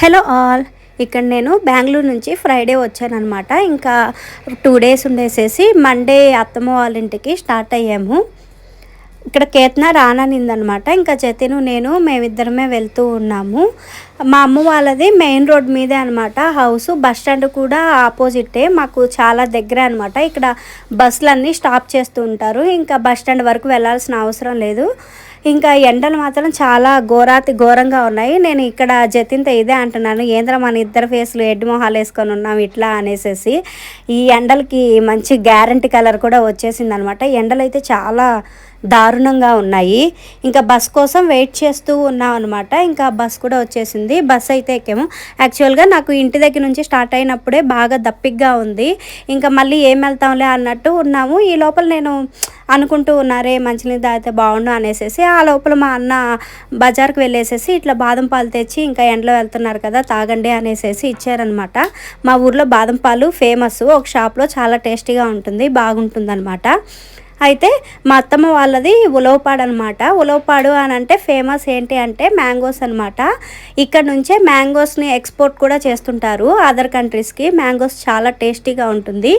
Hello all. ఇక్కడ నేను బెంగళూరు నుంచి ఫ్రైడే వచ్చానమాట ఇంకా టూ డేస్ ఉండేసేసి మండే అత్తమ్మ వాళ్ళ ఇంటికి స్టార్ట్ అయ్యాము. ఇక్కడ కేతన రాననిందనమాట ఇంకా జతిను నేను మేమిద్దరమే వెళ్తూ ఉన్నాము. మా అమ్మ వాళ్ళది మెయిన్ రోడ్ మీదే అనమాట హౌస్ బస్ స్టాండ్ కూడా ఆపోజిటే. మాకు చాలా దగ్గర అనమాట ఇక్కడ బస్సులన్నీ స్టాప్ చేస్తూ ఉంటారు. ఇంకా బస్ స్టాండ్ వరకు వెళ్ళాల్సిన అవసరం లేదు. ఇంకా ఎండలు మాత్రం చాలా ఘోరాతి ఘోరంగా ఉన్నాయి. నేను ఇక్కడ జతిన్తో ఇదే అంటున్నాను. ఏంద్ర మన ఇద్దరు ఫేస్లు ఎడ్డు మొహాలు వేసుకొని ఉన్నాం ఇట్లా అనేసేసి ఈ ఎండలకి మంచి గ్యారంటీ కలర్ కూడా వచ్చేసింది అనమాట ఎండలు అయితే చాలా దారుణంగా ఉన్నాయి. ఇంకా బస్ కోసం వెయిట్ చేస్తూ ఉన్నాం అనమాట ఇంకా బస్ కూడా వచ్చేసింది. బస్ అయితే ఎక్కాము. యాక్చువల్గా నాకు ఇంటి దగ్గర నుంచి స్టార్ట్ అయినప్పుడే బాగా దప్పిగ్గా ఉంది. ఇంకా మళ్ళీ ఏం వెళ్తాంలే అన్నట్టు ఉన్నాము. ఈ లోపల నేను అనుకుంటూ ఉన్నారే మంచినీళ్ళు తాగితే బాగుండు అనేసి ఆ లోపల మా అన్న బజార్కి వెళ్ళేసేసి ఇట్లా బాదం పాలు తెచ్చి ఇంకా ఎండలో వెళ్తున్నారు కదా తాగండి అనేసి ఇచ్చారనమాట మా ఊర్లో బాదం పాలు ఫేమస్. ఒక షాప్లో చాలా టేస్టీగా ఉంటుంది బాగుంటుంది అనమాట అయితే మా అత్తమ్మ వాళ్ళది ఉలవపాడు అనమాట ఉలవపాడు అని అంటే ఫేమస్ ఏంటి అంటే మ్యాంగోస్ అనమాట ఇక్కడ నుంచే మ్యాంగోస్ని ఎక్స్పోర్ట్ కూడా చేస్తుంటారు. అదర్ కంట్రీస్కి మ్యాంగోస్ చాలా టేస్టీగా ఉంటుంది.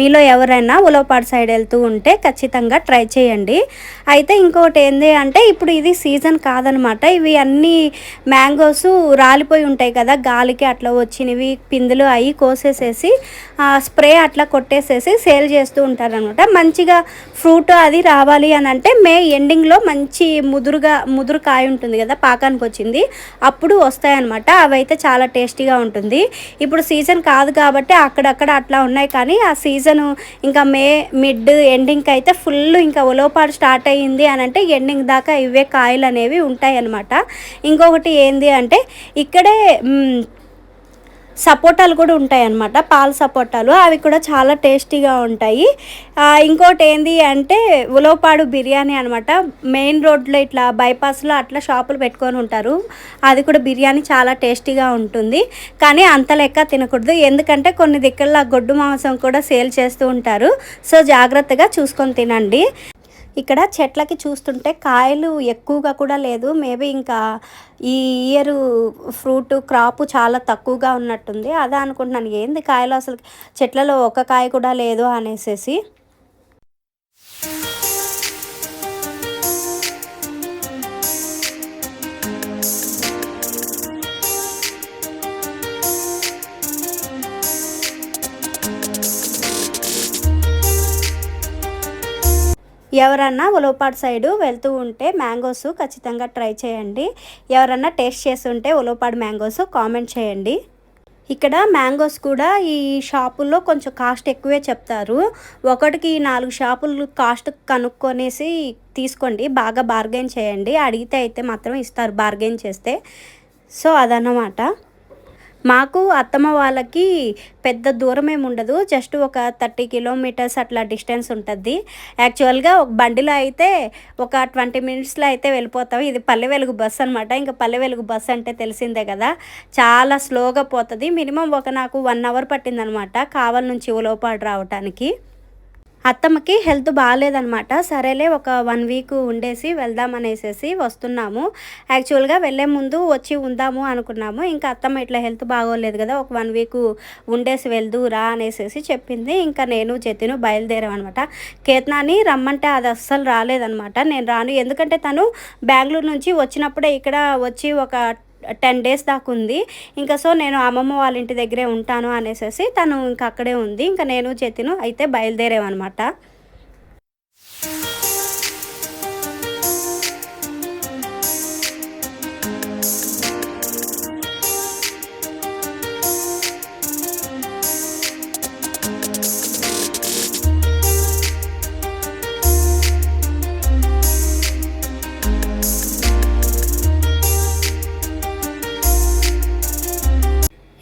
మీలో ఎవరైనా ఉలవపాడు సైడ్ వెళ్తూ ఉంటే ఖచ్చితంగా ట్రై చేయండి. అయితే ఇంకోటి ఏంటి అంటే ఇప్పుడు ఇది సీజన్ కాదనమాట ఇవి అన్ని మ్యాంగోస్ రాలిపోయి ఉంటాయి కదా. గాలికి అట్లా వచ్చినవి పిందులు అవి కోసేసేసి స్ప్రే అట్లా కొట్టేసేసి సేల్ చేస్తూ ఉంటారనమాట మంచిగా ఫ్రూట్ అది రావాలి అని అంటే మే ఎండింగ్లో మంచి ముదురుగా ముదురు కాయ ఉంటుంది కదా పాకానికి వచ్చింది. అప్పుడు వస్తాయన్నమాట. అవి అయితే చాలా టేస్టీగా ఉంటుంది. ఇప్పుడు సీజన్ కాదు కాబట్టి అక్కడక్కడ అట్లా ఉన్నాయి. కానీ ఆ సీజను ఇంకా మే మిడ్ ఎండింగ్కి అయితే ఫుల్ ఇంకా ఉలవపాడు స్టార్ట్ అయ్యింది అని అంటే ఎండింగ్ దాకా ఇవే కాయలు అనేవి ఉంటాయి అన్నమాట ఇంకొకటి ఏంది అంటే ఇక్కడే సపోటాలు కూడా ఉంటాయి అన్నమాట పాల సపోటాలు. అవి కూడా చాలా టేస్టీగా ఉంటాయి. ఇంకోటి ఏంది అంటే ఉలవపాడు బిర్యానీ అనమాట మెయిన్ రోడ్లో ఇట్లా బైపాస్లో అట్లా షాపులు పెట్టుకొని ఉంటారు. అది కూడా బిర్యానీ చాలా టేస్టీగా ఉంటుంది. కానీ అంత లెక్క తినకూడదు. ఎందుకంటే కొన్ని దిక్కుల్లో గొడ్డు మాంసం కూడా సేల్ చేస్తూ ఉంటారు. సో జాగ్రత్తగా చూసుకొని తినండి. ఇక్కడ చెట్లకి చూస్తుంటే కాయలు ఎక్కువగా కూడా లేదు. మేబీ ఇంకా ఈ ఇయర్ ఫ్రూట్ క్రాప్ చాలా తక్కువగా ఉన్నట్టుంది. అదే అనుకుంటున్నాను. ఏంది కాయలు అసలు? చెట్లలో ఒక కాయ కూడా లేదు అనేసి ఎవరన్నా ఉలవపాడు సైడు వెళ్తూ ఉంటే మ్యాంగోస్ ఖచ్చితంగా ట్రై చేయండి. ఎవరన్నా టేస్ట్ చేస్తుంటే ఉలవపాడు మ్యాంగోస్ కామెంట్ చేయండి. ఇక్కడ మ్యాంగోస్ కూడా ఈ షాపుల్లో కొంచెం కాస్ట్ ఎక్కువే చెప్తారు. ఒకటికి నాలుగు షాపులు కాస్ట్ కనుక్కొనేసి తీసుకోండి. బాగా బార్గెన్ చేయండి. అడిగితే అయితే మాత్రం ఇస్తారు. బార్గెన్ చేస్తే. సో అదన్నమాట. మాకు అత్తమ్మ వాళ్ళకి పెద్ద దూరం ఏమి ఉండదు. జస్ట్ ఒక థర్టీ కిలోమీటర్స్ అట్లా డిస్టెన్స్ ఉంటుంది. యాక్చువల్గా ఒక బండిలో అయితే ఒక ట్వంటీ మినిట్స్లో అయితే వెళ్ళిపోతాం. ఇది పల్లె వెలుగు బస్ అనమాట ఇంకా పల్లె వెలుగు బస్ అంటే తెలిసిందే కదా. చాలా స్లోగా పోతుంది. మినిమం ఒక నాకు వన్ అవర్ పట్టిందనమాట కావల నుంచి ఉలవపాడు రావటానికి. అత్తమ్మకి హెల్త్ బాగాలేదనమాట సరేలే ఒక వన్ వీక్ ఉండేసి వెళ్దాం అనేసి వస్తున్నాము. యాక్చువల్గా వెళ్ళే ముందు వచ్చి ఉందాము అనుకున్నాము. ఇంకా అత్తమ్మ ఇట్లా హెల్త్ బాగోలేదు కదా ఒక వన్ వీక్ ఉండేసి వెళ్దు రా అనేసి చెప్పింది. ఇంకా నేను జతిను బయలుదేరాం అనమాట కేతనాని రమ్మంటే అది అస్సలు రాలేదనమాట నేను రాను. ఎందుకంటే తను బెంగళూరు నుంచి వచ్చినప్పుడే ఇక్కడ వచ్చి ఒక టెన్ డేస్ దాకా ఉంది. ఇంకా సో నేను అమ్మమ్మ వాళ్ళ ఇంటి దగ్గరే ఉంటాను అనేసి తను ఇంకా అక్కడే ఉంది. ఇంకా నేను చేతిను అయితే బయలుదేరేవన్నమాట.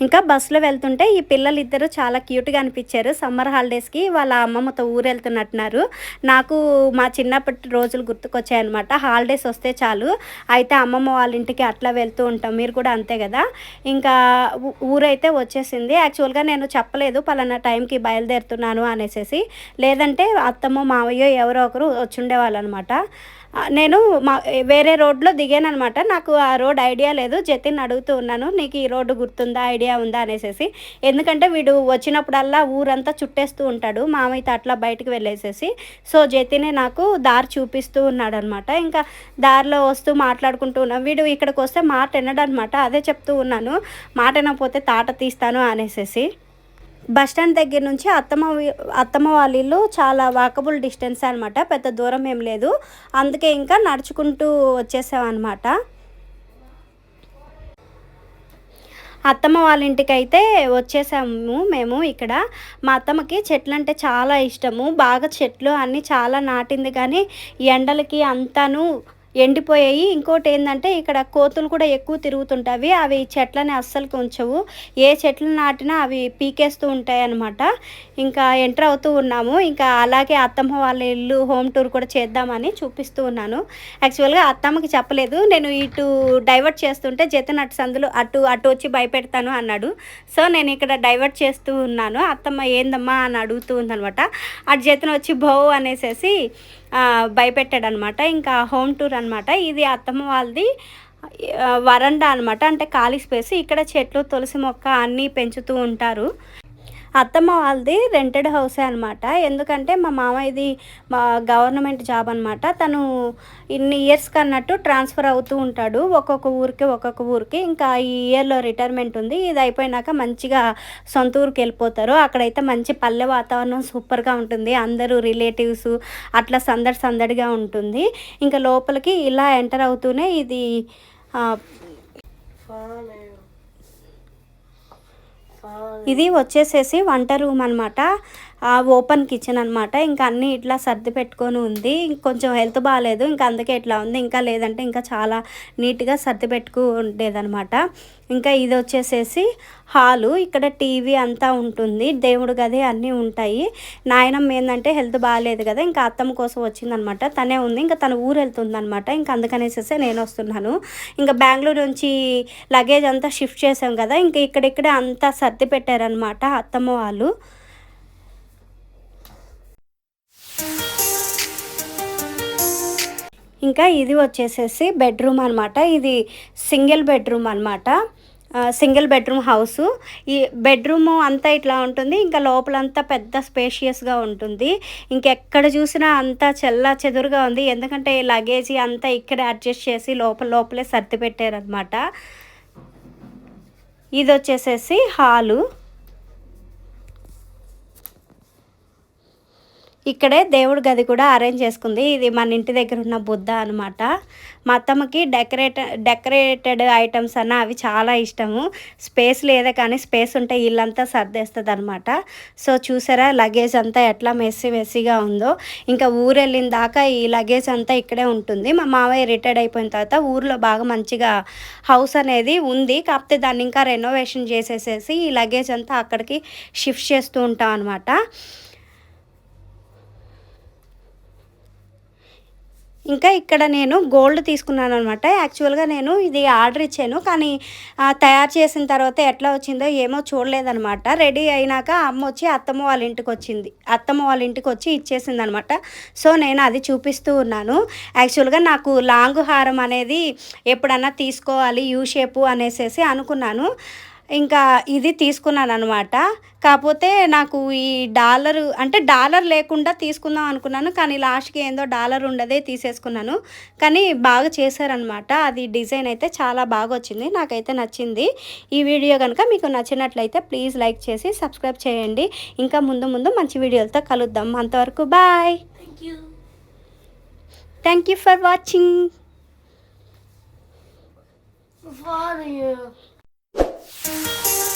ఇంకా బస్సులో వెళ్తుంటే ఈ పిల్లలు ఇద్దరు చాలా క్యూట్గా అనిపించారు. సమ్మర్ హాలిడేస్కి వాళ్ళ అమ్మమ్మతో ఊరు వెళ్తున్నట్టున్నారు నాకు మా చిన్నప్పటి రోజులు గుర్తుకొచ్చాయన్నమాట. హాలిడేస్ వస్తే చాలు. అయితే అమ్మమ్మ వాళ్ళ ఇంటికి అట్లా వెళ్తూ ఉంటాం. మీరు కూడా అంతే కదా? ఇంకా ఊరైతే వచ్చేసింది. యాక్చువల్గా నేను చెప్పలేదు. పలానా టైంకి బయలుదేరుతున్నాను అనేసి లేదంటే అత్తమ్మ మావయ్య ఎవరో ఒకరు వచ్చుండేవాళ్ళు అనమాట నేను మా వేరే రోడ్లో దిగాను అనమాట నాకు ఆ రోడ్ ఐడియా లేదు. జతిన్ అడుగుతూ ఉన్నాను నీకు ఈ రోడ్డు గుర్తుందా? ఐడియా ఉందా? అనేసి ఎందుకంటే వీడు వచ్చినప్పుడల్లా ఊరంతా చుట్టేస్తూ ఉంటాడు. మామయ్యతో అట్లా బయటకు వెళ్ళేసేసి. సో జతినే నాకు దారి చూపిస్తూ ఉన్నాడు అనమాట ఇంకా దారిలో వస్తూ మాట్లాడుకుంటూ ఉన్నాం. వీడు ఇక్కడికి వస్తే మాట వినడనమాట అదే చెప్తూ ఉన్నాను. మాట వినకపోతే తాట తీస్తాను అనేసి బస్ స్టాండ్ దగ్గర నుంచి అత్తమ్మ అత్తమ్మ వాళ్ళ ఇల్లు చాలా వాకబుల్ డిస్టెన్స్ అనమాట పెద్ద దూరం ఏం లేదు. అందుకే ఇంకా నడుచుకుంటూ వచ్చేసామన్నమాట. అత్తమ్మ వాళ్ళ ఇంటికి అయితే వచ్చేసాము మేము ఇక్కడ. మా అత్తమ్మకి చెట్లు అంటే చాలా ఇష్టము. బాగా చెట్లు అన్నీ చాలా నాటింది కానీ ఎండలకి అంతాను ఎండిపోయాయి. ఇంకోటి ఏంటంటే ఇక్కడ కోతులు కూడా ఎక్కువ తిరుగుతుంటాయి అవి చెట్లని అస్సలు ఉంచవు ఏ చెట్లు నాటినా అవి పీకేస్తూ ఉంటాయి అనమాట ఇంకా ఎంటర్ అవుతూ ఉన్నాము. ఇంకా అలాగే అత్తమ్మ వాళ్ళ ఇల్లు హోమ్ టూర్ కూడా చేద్దామని చూపిస్తూ ఉన్నాను. యాక్చువల్గా అత్తమ్మకి చెప్పలేదు. నేను ఇటు డైవర్ట్ చేస్తుంటే జతన్ అటు సందులో అటు అటు వచ్చి భయపెడతాను అన్నాడు. సో నేను ఇక్కడ డైవర్ట్ చేస్తూ ఉన్నాను. అత్తమ్మ ఏందమ్మా అని అడుగుతూ ఉందనమాట అటు జతన్ వచ్చి బౌ అనేసేసి భయపెట్టాడనమాట. భయపెట్టాడు అనమాట ఇంకా హోమ్ టూర్ అనమాట. ఇది అత్తమ్మ వాళ్ళది వరండా అనమాట. అంటే ఖాళీ స్పేస్. ఇక్కడ చెట్లు తులసి మొక్క అన్నీ పెంచుతూ ఉంటారు. అత్తమ్మ వాళ్ళది రెంటెడ్ హౌసే అనమాట ఎందుకంటే మా మామయ్యది మా గవర్నమెంట్ జాబ్ అనమాట తను ఇన్ని ఇయర్స్కి అన్నట్టు ట్రాన్స్ఫర్ అవుతూ ఉంటాడు. ఒక్కొక్క ఊరికి ఒక్కొక్క ఊరికి. ఇంకా ఈ ఇయర్లో రిటైర్మెంట్ ఉంది. ఇది అయిపోయినాక మంచిగా సొంత ఊరికి వెళ్ళిపోతారు. అక్కడైతే మంచి పల్లె వాతావరణం సూపర్గా ఉంటుంది. అందరూ రిలేటివ్స్ అట్లా సందడి సందడిగా ఉంటుంది. ఇంకా లోపలికి ఇలా ఎంటర్ అవుతూనే ఇది ఇది వచ్చేసేసి వంట రూమ్ అనమాట ఓపెన్ కిచెన్ అనమాట ఇంకా అన్నీ ఇట్లా సర్ది పెట్టుకొని ఉంది. కొంచెం హెల్త్ బాగాలేదు ఇంకా అందుకే ఇట్లా ఉంది. ఇంకా లేదంటే ఇంకా చాలా నీట్గా సర్ది పెట్టుకు ఉండేదనమాట ఇంకా ఇది వచ్చేసేసి హాలు. ఇక్కడ టీవీ అంతా ఉంటుంది. దేవుడు గది అన్నీ ఉంటాయి. నాయనమ్మ ఏంటంటే హెల్త్ బాగాలేదు కదా ఇంకా అత్తమ్మ కోసం వచ్చిందనమాట తనే ఉంది. ఇంకా తన ఊరు వెళ్తుంది అనమాట ఇంకా అందుకనేసేసి నేను వస్తున్నాను. ఇంకా బెంగళూరు నుంచి లగేజ్ అంతా షిఫ్ట్ చేసాం కదా ఇంకా ఇక్కడిక్కడే అంతా సర్ది పెట్టారనమాట అత్తమ్మ వాళ్ళు. ఇంకా ఇది వచ్చేసేసి బెడ్రూమ్ అనమాట ఇది సింగిల్ బెడ్రూమ్ అనమాట సింగిల్ బెడ్రూమ్ హౌస్. ఈ బెడ్రూమ్ అంతా ఇట్లా ఉంటుంది. ఇంకా లోపలంతా పెద్ద స్పేషియస్గా ఉంటుంది. ఇంకెక్కడ చూసినా అంతా చెల్ల చెదురుగా ఉంది. ఎందుకంటే లగేజీ అంతా ఇక్కడే అడ్జస్ట్ చేసి లోపల లోపలే సర్ది పెట్టారనమాట ఇది వచ్చేసేసి హాలు. ఇక్కడే దేవుడి గది కూడా అరేంజ్ చేసుకుంది. ఇది మన ఇంటి దగ్గర ఉన్న బుద్ధ అనమాట మా అత్తమ్మకి డెకరేట్ డెకరేటెడ్ ఐటమ్స్ అన్న అవి చాలా ఇష్టము. స్పేస్ లేదా కానీ స్పేస్ ఉంటే ఇల్లంతా సర్దేస్తుంది అనమాట సో చూసారా లగేజ్ అంతా ఎట్లా మెస్సీ మెస్సీగా ఉందో. ఇంకా ఊరు వెళ్ళిన దాకా ఈ లగేజ్ అంతా ఇక్కడే ఉంటుంది. మా మావయ్య రిటైర్డ్ అయిపోయిన తర్వాత ఊర్లో బాగా మంచిగా హౌస్ అనేది ఉంది. కాకపోతే దాన్ని ఇంకా రెనోవేషన్ చేసేసేసి ఈ లగేజ్ అంతా అక్కడికి షిఫ్ట్ చేస్తూ ఉంటాం అనమాట ఇంకా ఇక్కడ నేను గోల్డ్ తీసుకున్నాను అనమాట యాక్చువల్గా నేను ఇది ఆర్డర్ ఇచ్చాను. కానీ తయారు చేసిన తర్వాత ఎట్లా వచ్చిందో ఏమో చూడలేదనమాట రెడీ అయినాక అమ్మ వచ్చి అత్తమ్మ వాళ్ళ ఇంటికి వచ్చింది. అత్తమ్మ వాళ్ళ ఇంటికి వచ్చి ఇచ్చేసింది అనమాట సో నేను అది చూపిస్తూ ఉన్నాను. యాక్చువల్గా నాకు లాంగ్ హారం అనేది ఎప్పుడన్నా తీసుకోవాలి యూ షేపు అనేసి అనుకున్నాను. ఇంకా ఇది తీసుకున్నాను అనమాట కాకపోతే నాకు ఈ డాలరు అంటే డాలర్ లేకుండా తీసుకుందాం అనుకున్నాను కానీ లాస్ట్కి ఏందో డాలర్ ఉండదే తీసేసుకున్నాను. కానీ బాగా చేశారనమాట అది డిజైన్ అయితే చాలా బాగా వచ్చింది నాకైతే నచ్చింది. ఈ వీడియో కనుక మీకు నచ్చినట్లయితే ప్లీజ్ లైక్ చేసి సబ్స్క్రైబ్ చేయండి. ఇంకా ముందు ముందు మంచి వీడియోలతో కలుద్దాం. అంతవరకు bye. Thank you for watching Música